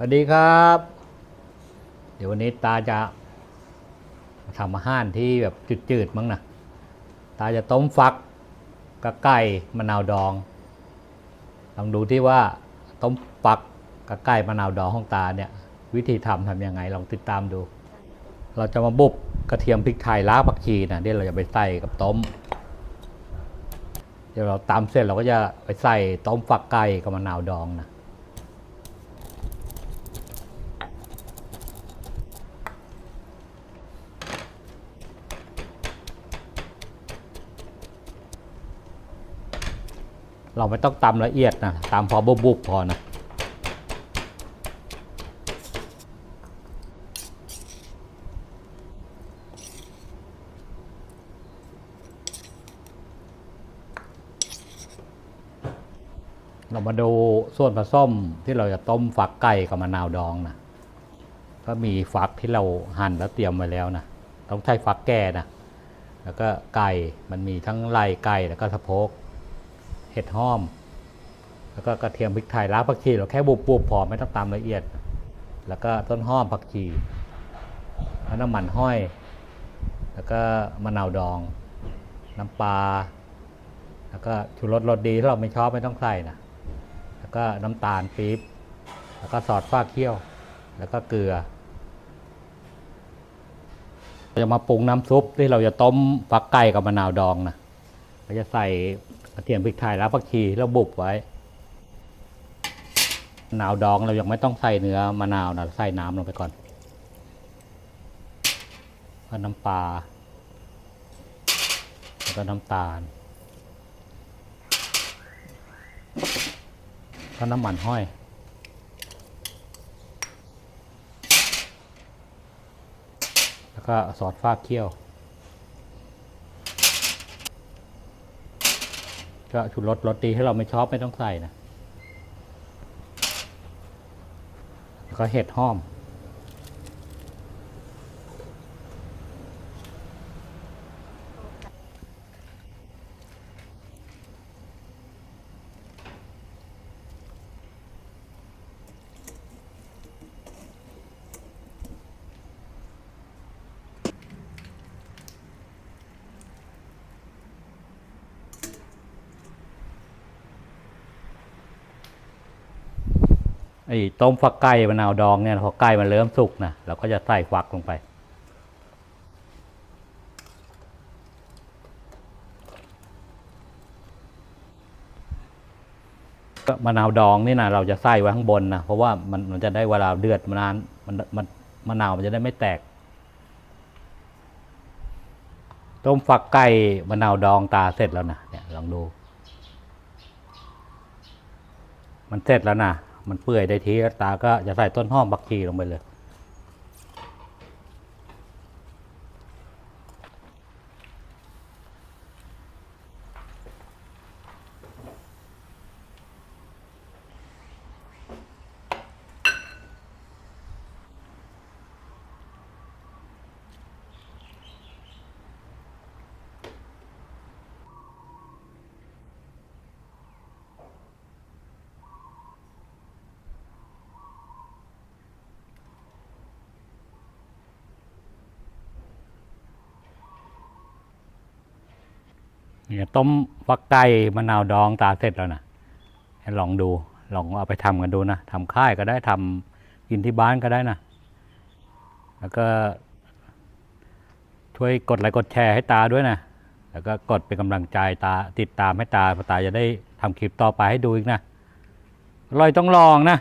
สวัสดีครับ เดี๋ยววันนี้ตาจะทำอาหารที่แบบจืดๆมั้งนะตาจะต้มฟักกับไก่มะนาวดองลองดูที่ว่าต้มฟักกับไก่มะนาวดองของตาเนี่ยวิธีทำทำยังไงลองติดตามดู เราจะมาบุบกระเทียมพริกไทยล้างผักชีนะเดี๋ยวเราจะไปใส่กับต้ม เดี๋ยวเราตำเสร็จเราก็จะไปใส่ต้มฟักไก่กับมะนาวดองนะ เราไม่ต้องตำละเอียดนะตำพอบุบๆพอนะเรามาดูส่วนผสมที่เราจะต้มฟักไก่กับมะนาวดองนะก็มีฟักที่เราหั่นแล้วเตรียมไว้แล้วนะต้องใช้ฟักแก่นะแล้วก็ไก่มันมีทั้งไหล่ไก่แล้วก็สะโพก ห็ดหอม แล้วก็กระเทียมพริกไทยรากผักชีเราแค่บุบบุบพอไม่ต้องตามละเอียด แล้วก็ต้นหอมผักชีแล้วน้ำมันห้อย แล้วก็มะนาวดอง น้ำปลาแล้วก็ชูรสรสดีถ้าเราไม่ชอบไม่ต้องใส่นะแล้วก็น้ำตาลปี๊บแล้วก็ซอสฟ้าเคี่ยว แล้วก็เกลือเราจะมาปรุงน้ำซุปที่เราจะต้มฟักไก่กับมะนาวดองนะ เราจะใส่กระเทียมพริกไทยแล้วผักชีแล้วบุบไว้มะนาวดองเรายังไม่ต้องใส่เนื้อมะนาวนะใส่น้ำลงไปก่อนก็น้ำปลาแล้วก็น้ำตาลก็น้ำมันห้อย แล้วก็ซอสฟ้าเคี่ยว ก็ชูรสรสดีที่เราไม่ชอบไม่ต้องใส่นะแล้วก็เห็ดหอม ไอ้ต้มฟักไก่มะนาวดองเนี่ยพอไก่มันเริ่มสุกนะเราก็จะใส่ฟักลงไปก็มะนาวดองนี่นะเราจะใส่ไว้ข้างบนนะเพราะว่ามันมันจะได้เวลาเดือดมานานมันมันมะนาวมันจะได้ไม่แตก ต้มฟักไก่มะนาวดองตาเสร็จแล้วนะเนี่ยลองดู มันเสร็จแล้วนะ มันเปื่อยได้ทีแล้วตาก็จะใส่ต้นหอมบักชีลงไปเลย เนี่ยต้มฟักไก่มะนาวดองตาเสร็จแล้วนะให้ลองดูลองเอาไปทำกันดูนะทำค่ายก็ได้ทำกินที่บ้านก็ได้นะ แล้วก็ ช่วยกดไลค์กดแชร์ให้ตาด้วยนะ แล้วก็กดเป็นกำลังใจตาติดตามให้ตาเพราะตาจะได้ทำคลิปต่อไปให้ดูอีกนะอร่อยต้องลองนะ